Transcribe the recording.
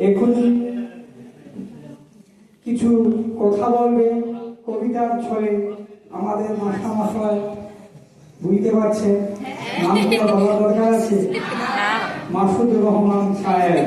এখনই কিছু কথা বলবে, কবিতার ছলে আমাদের মাথা মাথায় বুঝতে পারছে নামটা বলা দরকার আছে। মাসুদুর রহমান সাহেব।